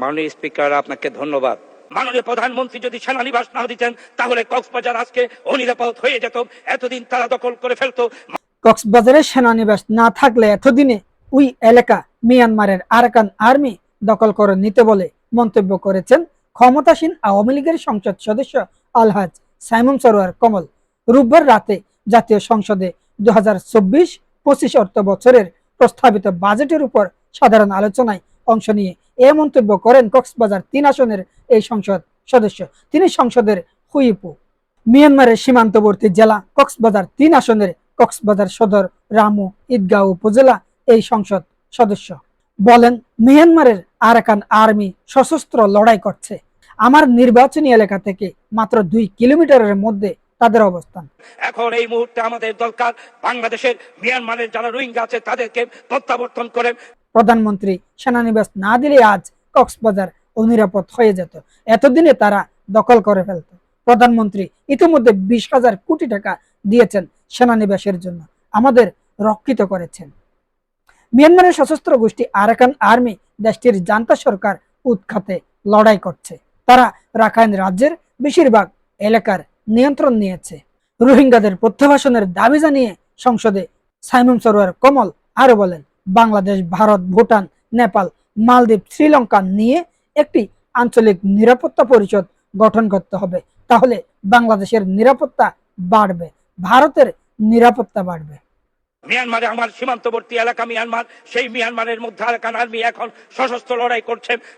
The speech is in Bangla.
মাননীয় স্পিকার, আপনাকে ধন্যবাদ। মাননীয় প্রধানমন্ত্রী যদি সেনানিবাস না দিতেন, তাহলে কক্সবাজার আজকে অনিরাপদ হয়ে যেত। এতদিন তারা দখল করে ফেলতো। কক্সবাজারের সেনানিবাস না থাকলে এতদিনে ওই এলাকা মিয়ানমারের আরাকান আর্মি দখল করে নিতে বলে মন্তব্য করেছেন ক্ষমতাসীন আওয়ামী লীগের সংসদ সদস্য আলহাজ সাইমন সরোয়ার কমল। রোববার রাতে জাতীয় সংসদে দু হাজার চব্বিশ পঁচিশ অর্থ বছরের প্রস্তাবিত বাজেটের উপর সাধারণ আলোচনায় অংশ নিয়ে এ মন্তব্য করেন কক্সবাজার তিন আসনের এই সংসদ সদস্য। তিনি সংসদের হুইপু, মিয়ানমারের সীমান্তবর্তী জেলা, কক্সবাজার তিন আসনের কক্সবাজার সদর, রামু, ঈদগাঁও উপজেলা এই সংসদ সদস্য। বলেন, মিয়ানমারের আরাকান আর্মি সশস্ত্র লড়াই করছে। আমার নির্বাচনী এলাকা থেকে মাত্র দুই কিলোমিটারের মধ্যে তাদের অবস্থান। এখন এই মুহূর্তে আমাদের দরকার বাংলাদেশের, মিয়ানমারের যারা রোহিঙ্গা আছে তাদেরকে প্রত্যাবর্তন করে প্রধানমন্ত্রী সেনানিবাস না দিলে আজ কক্সবাজার অনিরাপদ হয়ে যেত। এতদিনে তারা দখল করে ফেলত। প্রধানমন্ত্রী ইতিমধ্যে বিশ হাজার কোটি টাকা দিয়েছেন সেনানিবাসের জন্য। আমাদের রক্ষিত করেছেন। মিয়ানমারের সশস্ত্র গোষ্ঠী আরাকান আর্মি দেশটির জান্তা সরকার উৎখাতে লড়াই করছে। তারা রাখাইন রাজ্যের বেশিরভাগ এলাকার নিয়ন্ত্রণ নিয়েছে। রোহিঙ্গাদের প্রত্যাবাসনের দাবি জানিয়ে সংসদে সাইমন সরোয়ার কমল আরও বলেন বাংলাদেশ, ভারত, ভুটান, নেপাল, মালদ্বীপ, শ্রীলঙ্কা নিয়ে একটি আঞ্চলিক নিরাপত্তা পরিষদ গঠন করতে হবে। তাহলে বাংলাদেশের নিরাপত্তা বাড়বে, ভারতের নিরাপত্তা বাড়বে। মিয়ানমারে আমার সীমান্তবর্তী এলাকা, মিয়ানমার, সেই মিয়ানমারের মধ্যে আরাকান আর্মি এখন সশস্ত্র লড়াই করছে।